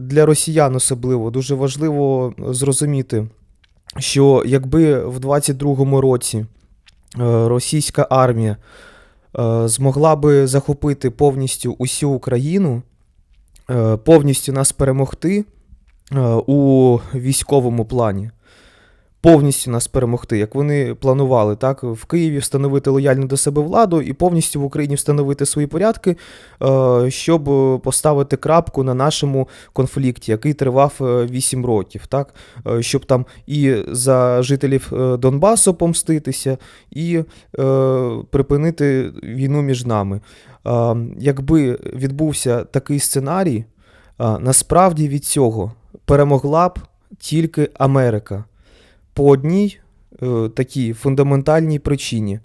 для росіян особливо дуже важливо зрозуміти, що якби в 22-му році е, російська армія е, змогла би захопити повністю усю Україну, е, повністю нас перемогти е, у військовому плані. Повністю нас перемогти, як вони планували, так? В Києві встановити лояльну до себе владу і повністю в Україні встановити свої порядки, е, щоб поставити крапку на нашому конфлікті, який тривав 8 років, так? Е, щоб там і за жителів е, Донбасу помститися, і е, припинити війну між нами. Е, Якби відбувся такий сценарій, е, насправді від цього перемогла б тільки Америка по одній е, такій фундаментальній причині.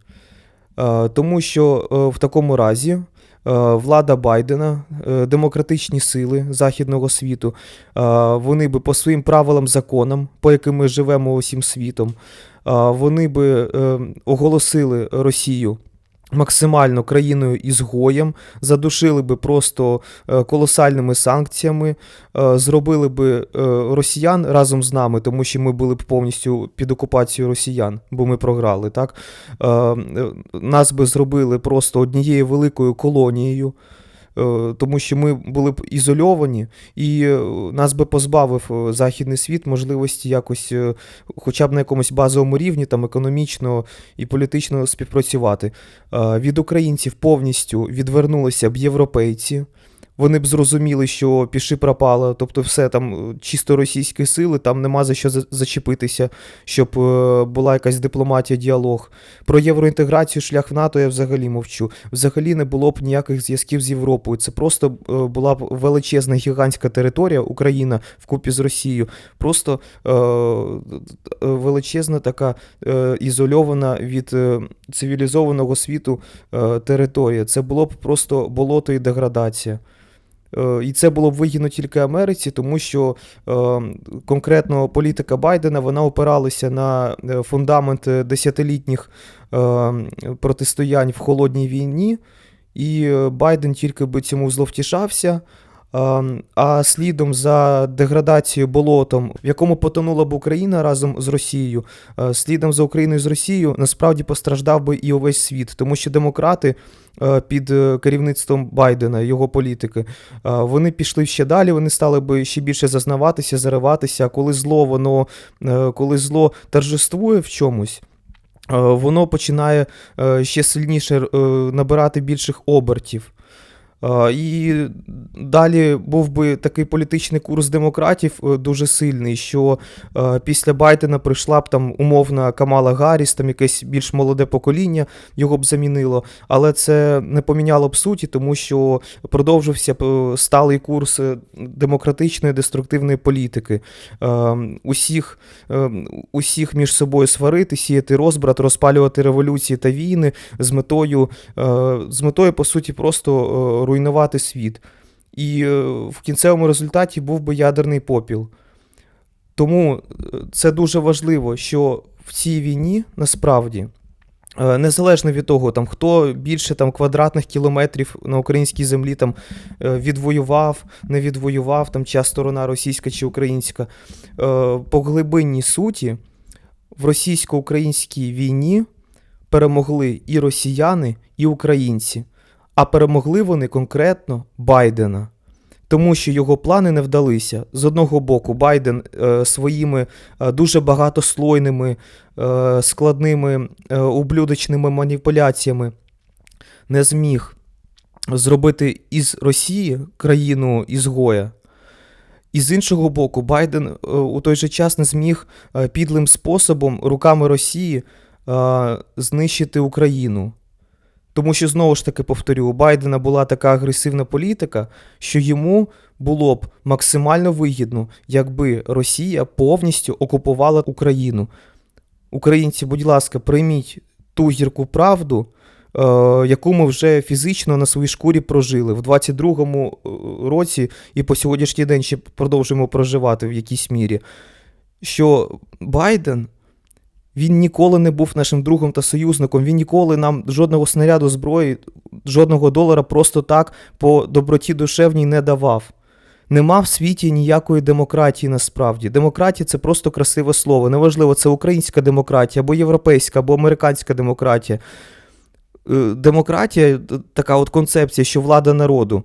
Е, тому що е, в такому разі е, влада Байдена, е, демократичні сили західного світу, е, вони би по своїм правилам, законам, по яким ми живемо усім світом, е, вони би е, оголосили Росію. Максимально країною ізгоєм, задушили би просто е, колосальними санкціями, е, зробили би е, росіян разом з нами, тому що ми були б повністю під окупацією росіян, бо ми програли. Так? Нас би зробили просто однією великою колонією, тому що ми були б ізольовані, і е, нас би позбавив е, західний світ можливості якось, е, хоча б на якомусь базовому рівні, там економічно і політично співпрацювати. Е, Від українців повністю відвернулися б європейці. Вони б зрозуміли, що піши пропало, тобто все там е, чисто російські сили, там нема за що за- зачепитися, щоб е, була якась дипломатія, діалог. Про євроінтеграцію, шлях в НАТО я взагалі мовчу. Взагалі не було б ніяких зв'язків з Європою. Це просто е, була б величезна гігантська територія, Україна вкупі з Росією. Просто е, величезна така е, ізольована від цивілізованого світу е, територія. Це було б просто болото і деградація. Е, І це було б вигідно тільки Америці, тому що е, конкретно політика Байдена вона опиралася на е, фундамент десятилітніх протистоянь в холодній війні, і Байден тільки би цьому зловтішався. А, слідом за деградацією болотом, в якому потонула б Україна разом з Росією, е, слідом за Україною з Росією, насправді постраждав би і увесь світ, тому що демократи е, під е, керівництвом Байдена, його політики, вони пішли ще далі, вони стали би ще більше зазнаватися, зариватися. А коли зло, воно коли зло торжествує в чомусь. Воно починає ще сильніше набирати більших обертів. Е, І далі був би такий політичний курс демократів е, дуже сильний, що е, після Байдена прийшла б там умовна Камала Гарріс, там якесь більш молоде покоління його б замінило, але це не поміняло б суті, тому що продовжився б сталий курс демократичної деструктивної політики. Усіх, усіх між собою сварити, сіяти розбрат, розпалювати революції та війни з метою, з метою, по суті, просто руйнувати світ. І е, в кінцевому результаті був би ядерний попіл. Тому е, це дуже важливо, що в цій війні насправді. е, Незалежно від того, там, хто більше там, квадратних кілометрів на українській землі там, відвоював, не відвоював, там, чия сторона російська чи українська, по глибинній суті в російсько-українській війні перемогли і росіяни, і українці. А перемогли вони конкретно Байдена. Тому що його плани не вдалися. З одного боку, Байден е, своїми е, дуже багатослойними, е, складними е, ублюдочними маніпуляціями не зміг зробити із Росії країну ізгоя. І з іншого боку, Байден е, у той же час не зміг е, підлим способом руками Росії е, знищити Україну. Тому що, знову ж таки, повторю, у Байдена була така агресивна політика, що йому було б максимально вигідно, якби Росія повністю окупувала Україну. Українці, будь ласка, прийміть ту гірку правду, е, яку ми вже фізично на своїй шкурі прожили в 22-му е, році і по сьогоднішній день ще продовжуємо проживати в якійсь мірі. Що Байден він ніколи не був нашим другом та союзником. Він ніколи нам жодного снаряду зброї, жодного долара просто так по доброті душевній не давав. Нема в світі ніякої демократії насправді. Демократія це просто красиве слово. Неважливо, це українська демократія, або європейська, або американська демократія. Е, Демократія така от концепція, що влада народу.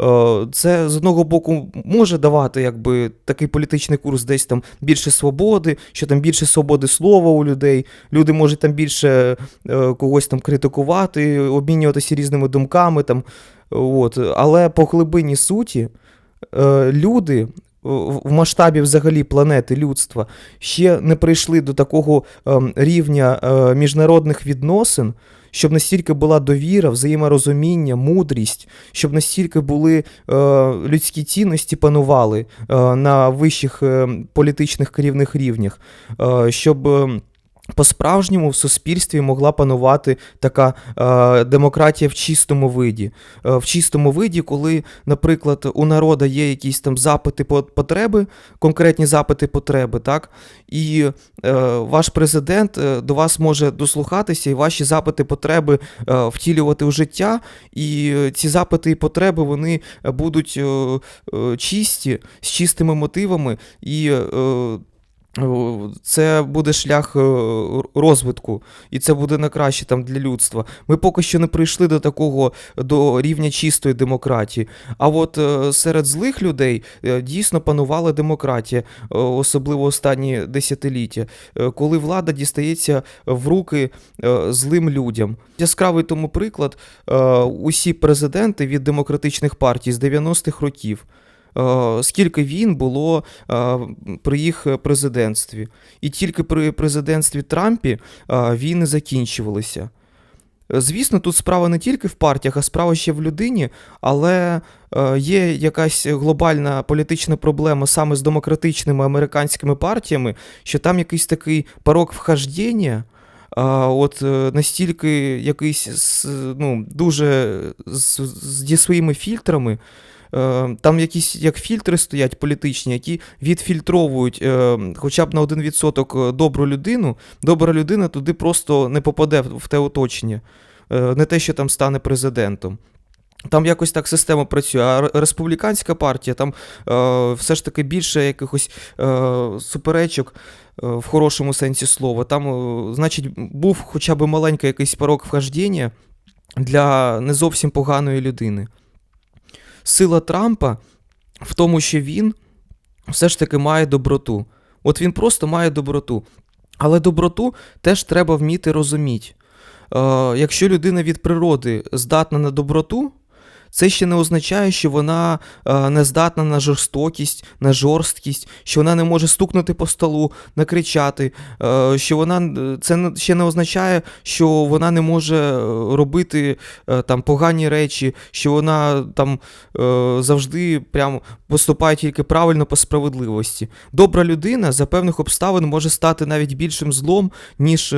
Е, Це з одного боку може давати якби такий політичний курс, десь там більше свободи, що там більше свободи слова у людей. Люди можуть там більше е, когось там критикувати, обмінюватися різними думками. Там, от. Але по глибині суті, е, люди в масштабі взагалі планети людства ще не прийшли до такого ем, рівня е, міжнародних відносин, щоб настільки була довіра, взаєморозуміння, мудрість, щоб настільки були е, людські цінності панували е, на вищих е, політичних керівних рівнях, е, щоб. По-справжньому в суспільстві могла панувати така е, демократія в чистому виді. Е, в чистому виді, коли, наприклад, у народу є якісь там запити потреби, конкретні запити потреби, так, і е, ваш президент е, до вас може дослухатися і ваші запити потреби е, втілювати у життя, і ці запити і потреби вони будуть е, е, чисті, з чистими мотивами, і е, це буде шлях е, розвитку, і це буде на краще там для людства. Ми поки що не прийшли до такого до рівня чистої демократії. А от е, серед злих людей е, дійсно панувала демократія, е, особливо останні десятиліття, е, коли влада дістається в руки е, злим людям. Яскравий тому приклад: е, усі президенти від демократичних партій з 90-х років. Е, Скільки війн було е, при їх президентстві, і тільки при президентстві Трампі е, війни закінчувалися. Звісно, тут справа не тільки в партіях, а справа ще в людині, але є якась глобальна політична проблема саме з демократичними американськими партіями, що там якийсь такий порог вхождення, от настільки якийсь ну, дуже зі своїми фільтрами. Е, Там якісь як фільтри стоять політичні, які відфільтровують е, хоча б на 1% добру людину. Добра людина туди просто не попаде в те оточення, Е, не те, що там стане президентом. Там якось так система працює, а республіканська партія, там е, все ж таки більше якихось е, суперечок е, в хорошому сенсі слова. Там, е, значить, був хоча б маленький якийсь порог вхождення для не зовсім поганої людини. Сила Трампа в тому, що він все ж таки має доброту. От він просто має доброту. Але доброту теж треба вміти розуміти. Е, якщо людина від природи здатна на доброту, це ще не означає, що вона е, не здатна на жорстокість, на жорсткість, що вона не може стукнути по столу, накричати, е, що вона е, це ще не означає, що вона не може робити там погані речі, що вона там завжди прям поступає тільки правильно по справедливості. Добра людина за певних обставин може стати навіть більшим злом, ніж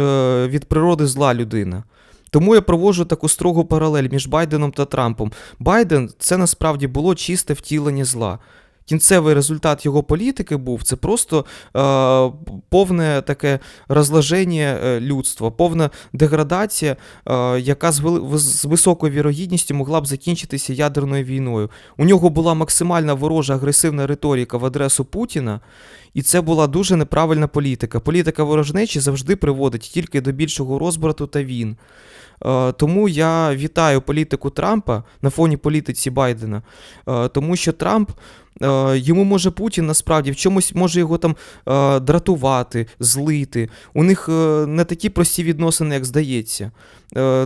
від природи зла людина. Тому я проводжу таку строгу паралель між Байденом та Трампом. Байден це насправді було чисте втілення зла. Кінцевий результат його політики був це просто е, повне таке розложення е, людства, повна деградація, е, яка з, з високою вірогідністю могла б закінчитися ядерною війною. У нього була максимальна ворожа агресивна риторика в адресу Путіна, і це була дуже неправильна політика. Політика ворожнечі завжди приводить тільки до більшого розбрату та війн. Е, Тому я вітаю політику Трампа на фоні політиці Байдена, е, тому що Трамп. е, Йому може Путін насправді в чомусь може його там дратувати, злити. У них не такі прості відносини, як здається.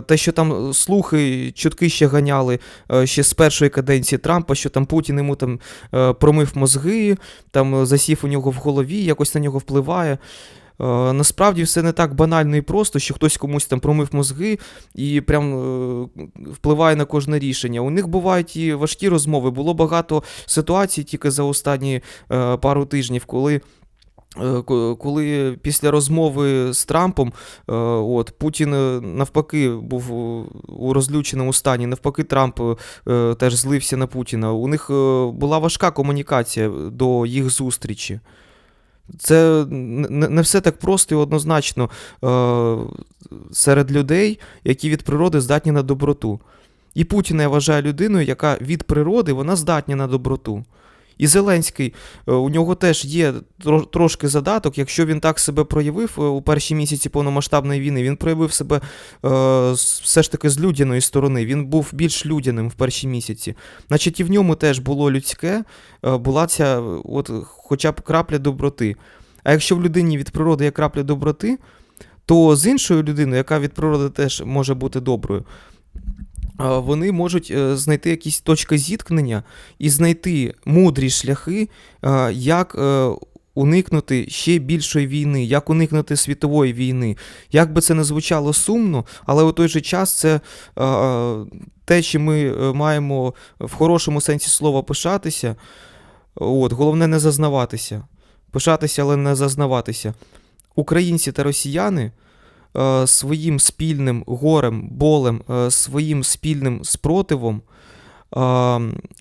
Те, що там слухи, чутки ще ганяли ще з першої каденції Трампа, що там Путін йому там промив мозги, там засів у нього в голові, якось на нього впливає. Е, Насправді все не так банально і просто, що хтось комусь там промив мозги і прям е, впливає на кожне рішення. У них бувають і важкі розмови. Було багато ситуацій тільки за останні е, пару тижнів, коли. Коли після розмови з Трампом, от Путін навпаки був у- розлюченому стані, навпаки, Трамп теж злився на Путіна. У них була важка комунікація до їх зустрічі. Це не все так просто і однозначно е, серед людей, які від природи здатні на доброту. І Путіна я вважаю людиною, яка від природи вона здатна на доброту. І Зеленський, е, у нього теж є трошки задаток, якщо він так себе проявив е, у перші місяці повномасштабної війни, він проявив себе е, все ж таки з людяної сторони. Він був більш людяним в перші місяці. Значить, і в ньому теж було людське, була ця от, хоча б крапля доброти. А якщо в людині від природи є крапля доброти, то з іншою людиною, яка від природи теж може бути доброю, вони можуть е, знайти якісь точки зіткнення і знайти мудрі шляхи, е, як е, уникнути ще більшої війни, як уникнути світової війни. Як би це не звучало сумно, але у той же час це те, чим ми маємо в хорошому сенсі слова пишатися. От, головне не зазнаватися. Пишатися, але не зазнаватися. Українці та росіяни своїм спільним горем, болем, е, своїм спільним спротивом е,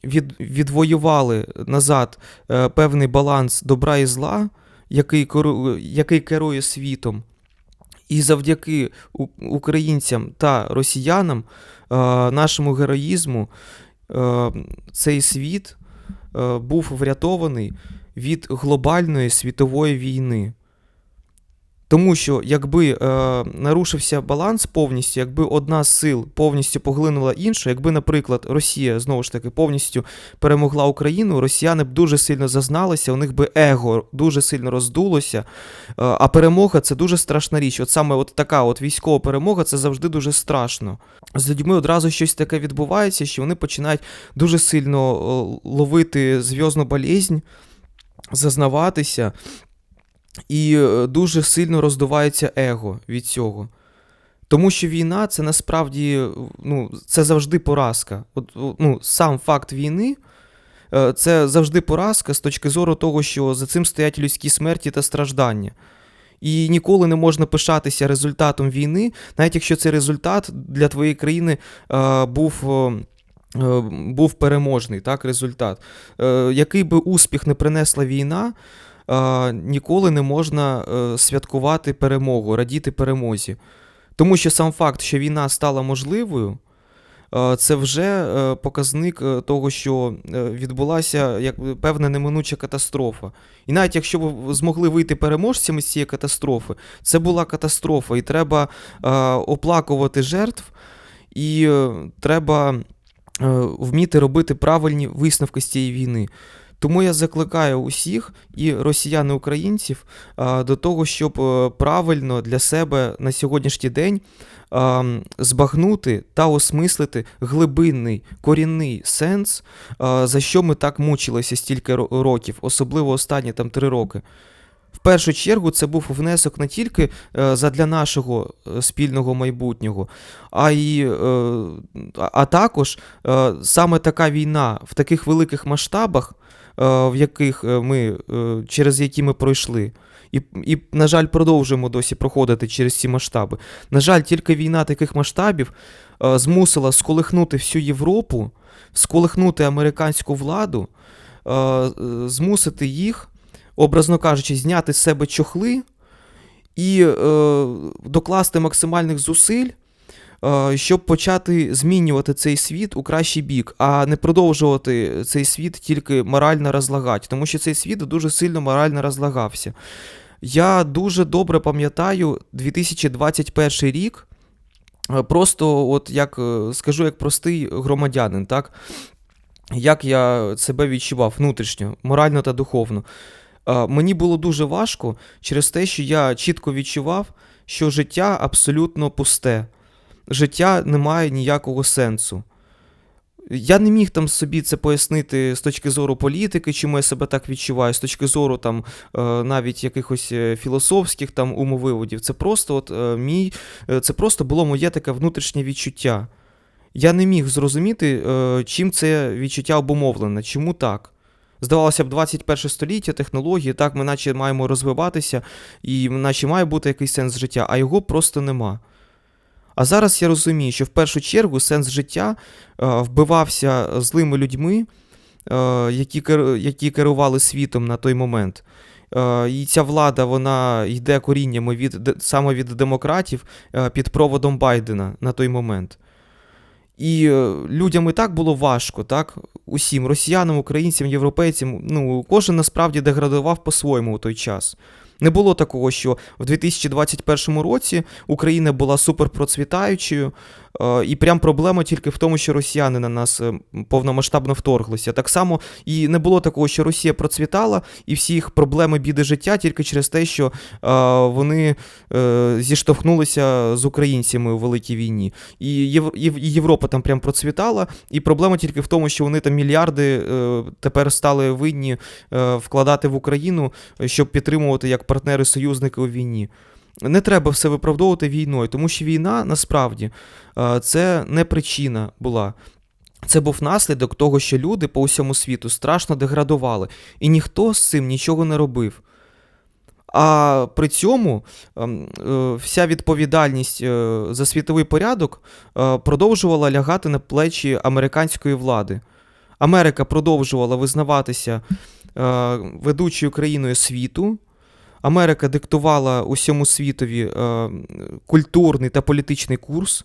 від, відвоювали назад е, певний баланс добра і зла, який, який керує світом. І завдяки українцям та росіянам, е, нашому героїзму, е, цей світ е, був врятований від глобальної світової війни. Тому що якби е, нарушився баланс повністю, якби одна з сил повністю поглинула іншу, якби, наприклад, Росія знову ж таки повністю перемогла Україну, росіяни б дуже сильно зазналися, у них би его дуже сильно роздулося. Е, а перемога це дуже страшна річ. От саме от така от військова перемога це завжди дуже страшно. З людьми одразу щось таке відбувається, що вони починають дуже сильно е, ловити зв'язну болезнь, зазнаватися, і е, дуже сильно роздувається его від цього. Тому що війна це насправді ну, це завжди поразка. От, ну, сам факт війни е, це завжди поразка з точки зору того, що за цим стоять людські смерті та страждання. І ніколи не можна пишатися результатом війни, навіть якщо цей результат для твоєї країни е, був. е, е, Був переможний так, результат. Е, який би успіх не принесла війна, е, ніколи не можна е, святкувати перемогу, радіти перемозі. Тому що сам факт, що війна стала можливою, е, це вже е, показник е, того, що е, відбулася як певна неминуча катастрофа. І навіть якщо б змогли вийти переможцями з цієї катастрофи, це була катастрофа, і треба е, оплакувати жертв, і е, треба е, вміти робити правильні висновки з цієї війни. Тому я закликаю усіх і росіян, і українців до того, щоб е, правильно для себе на сьогоднішній день збагнути та осмислити глибинний корінний сенс, за що ми так мучилися стільки років, особливо останні там три роки. В першу чергу це був внесок не тільки е, задля нашого е, спільного майбутнього, а й е, а- також саме така війна в таких великих масштабах, в яких ми через які ми пройшли. І, і, на жаль, продовжуємо досі проходити через ці масштаби. На жаль, тільки війна таких масштабів е, змусила сколихнути всю Європу, сколихнути американську владу, е, змусити їх, образно кажучи, зняти з себе чохли і е, докласти максимальних зусиль, е, щоб почати змінювати цей світ у кращий бік, а не продовжувати цей світ тільки морально розлагати, тому що цей світ дуже сильно морально розлагався. Я дуже добре пам'ятаю 2021 рік. е, Просто, от як е, скажу, як простий громадянин, так? Як я себе відчував внутрішньо, морально та духовно. Е, Мені було дуже важко через те, що я чітко відчував, що життя абсолютно пусте. Життя не має ніякого сенсу. Я не міг там собі це пояснити з точки зору політики, чому я себе так відчуваю, з точки зору там е, навіть якихось е, філософських там умовиводів. Це просто от мій, це просто було моє таке внутрішнє відчуття. Я не міг зрозуміти, чим це відчуття обумовлене, чому так. Здавалося б, 21 століття, технології, так, ми наче маємо розвиватися, і наче має бути якийсь сенс життя, а його просто нема. А зараз я розумію, що в першу чергу сенс життя е, вбивався злими людьми, е, які, які керували світом на той момент. Е, І ця влада вона йде коріннями від, саме від демократів під проводом Байдена на той момент. І е, людям і так було важко, так? Усім росіянам, українцям, європейцям. Ну, кожен насправді деградував по-своєму у той час. Не було такого, що в 2021 році Україна була суперпроцвітаючою, і прям проблема тільки в тому, що росіяни на нас е, повномасштабно вторглися. Так само і не було такого, що Росія процвітала, і всі їх проблеми біди життя тільки через те, що е, вони е, зіштовхнулися з українцями у великій війні. І Єв- Єв- і Європа там прям процвітала, і проблема тільки в тому, що вони там мільярди е, тепер стали винні е, вкладати в Україну, е, щоб підтримувати як партнери-союзники у війні. Не треба все виправдовувати війною, тому що війна насправді е, це не причина була. Це був наслідок того, що люди по усьому світу страшно деградували, і ніхто з цим нічого не робив. А при цьому ем, е, вся відповідальність е, за світовий порядок продовжувала лягати на плечі американської влади. Америка продовжувала визнаватися ведучою країною світу. Америка диктувала усьому світові е, культурний та політичний курс.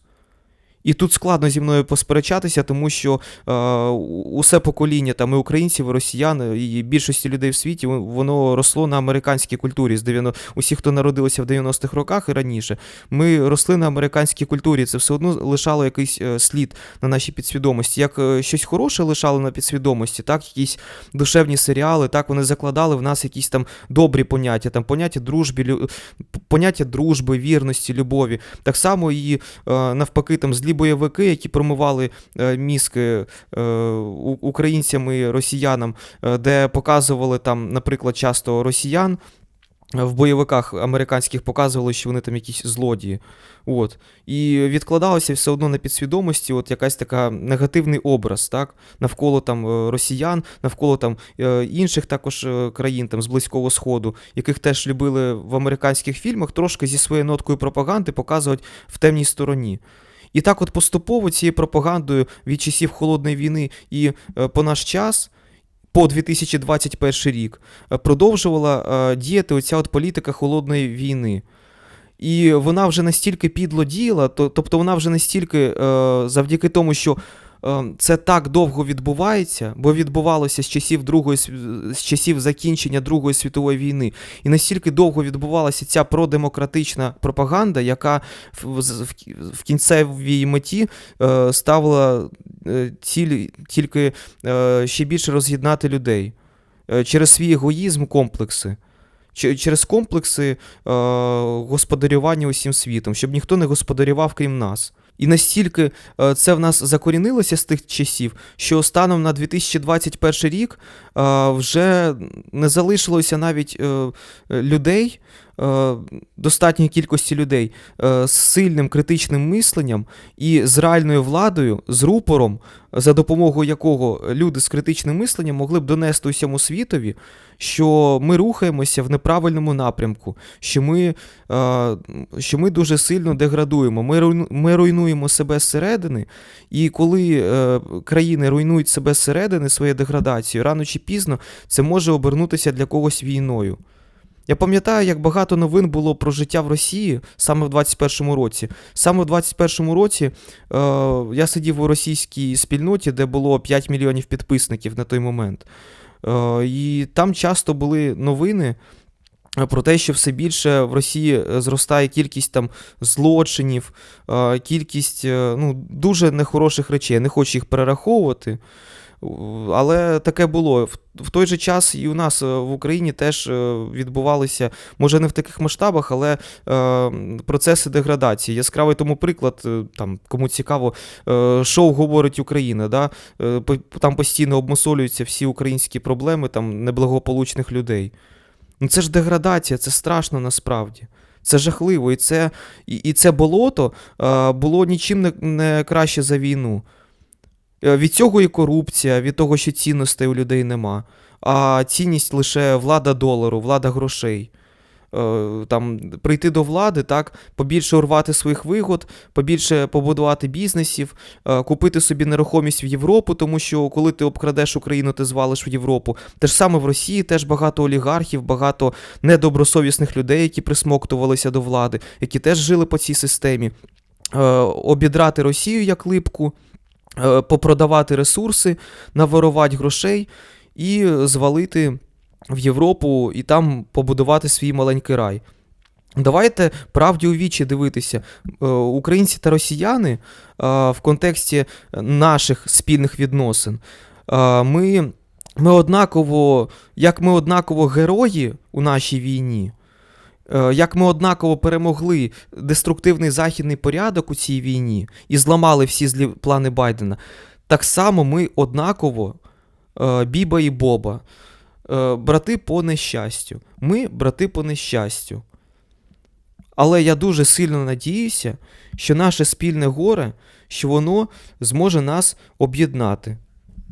І тут складно зі мною посперечатися, тому що е, усе покоління там і українців, і росіян, і більшості людей в світі воно росло на американській культурі. З 90... Усі, хто народилися в 90-х роках і раніше, ми росли на американській культурі. Це все одно лишало якийсь е, слід на нашій підсвідомості. Як е, щось хороше лишало на підсвідомості, так, якісь душевні серіали, так вони закладали в нас якісь там добрі поняття, там поняття дружби, лю... поняття дружби, вірності, любові. Так само і е, навпаки, там злі бойовики, які промивали е, мізки е, українцям і росіянам, е, де показували там, наприклад, часто росіян. В бойовиках американських показували, що вони там якісь злодії. От. І відкладалося все одно на підсвідомості, от якась така негативний образ, так? навколо там росіян, навколо там інших також країн там, з Близького Сходу, яких теж любили в американських фільмах, трошки зі своєю ноткою пропаганди показувати в темній стороні. І так, от поступово цією пропагандою від часів холодної війни і е, по наш час. По 2021 рік е, продовжувала е, діяти оця от політика холодної війни. І вона вже настільки підло діяла, то, тобто вона вже настільки завдяки тому, що це так довго відбувається, бо відбувалося з часів другої з часів закінчення Другої світової війни, і настільки довго відбувалася ця продемократична пропаганда, яка в, кінцевій меті е, ставила е, ціль тільки е, ще більше роз'єднати людей через свій егоїзм, комплекси. Че- Через комплекси е, господарювання усім світом, щоб ніхто не господарював крім нас. І настільки е, це в нас закорінилося з тих часів, що станом на 2021 рік вже не залишилося навіть е, людей, е, достатньої кількості людей е, з сильним критичним мисленням і з реальною владою, з рупором, за допомогою якого люди з критичним мисленням могли б донести усьому світові, що ми рухаємося в неправильному напрямку, що ми, е, що ми дуже сильно деградуємо, ми, руйнуємо себе зсередини, і коли е, країни руйнують себе зсередини своєю деградацією, рано чи пізно це може обернутися для когось війною. Я пам'ятаю, як багато новин було про життя в Росії саме в 21-му році. Саме в 21-му році е, я сидів у російській спільноті, де було 5 мільйонів підписників на той момент. Е, і там часто були новини. е, Про те, що все більше в Росії е, зростає кількість там злочинів, е, кількість ну, дуже нехороших речей. Я не хочу їх перераховувати. Але таке було. В, той же час і у нас е, в Україні теж е, відбувалися, може не в таких масштабах, але е, процеси деградації. Яскравий тому приклад, там, кому цікаво, шоу говорить Україна. Да? Там постійно обмусолюються всі українські проблеми там, неблагополучних людей. Ну це ж деградація, це страшно насправді. Це жахливо. І це, і, і це болото було нічим не, не краще за війну. Е, Від цього і корупція, від того, що цінностей у людей нема. А цінність лише влада долару, влада грошей. Е, Там, прийти до влади, так, побільше урвати своїх вигод, побільше побудувати бізнесів, е, купити собі нерухомість в Європу, тому що коли ти обкрадеш Україну, ти звалиш в Європу. Те ж саме в Росії теж багато олігархів, багато недобросовісних людей, які присмоктувалися до влади, які теж жили по цій системі. Обідрати Росію як липку. Е, попродавати ресурси, наворувати грошей і звалити в Європу і там побудувати свій маленький рай. Давайте правді у вічі дивитися. Е, Українці та росіяни е, в контексті наших спільних відносин. Ми, ми однаково, як ми однаково герої у нашій війні, як ми однаково перемогли деструктивний західний порядок у цій війні і зламали всі злі плани Байдена, так само ми однаково е, Біба і Боба, е, брати по нещастю. Ми брати по нещастю. Але я дуже сильно надіюся, що наше спільне горе, що воно зможе нас об'єднати.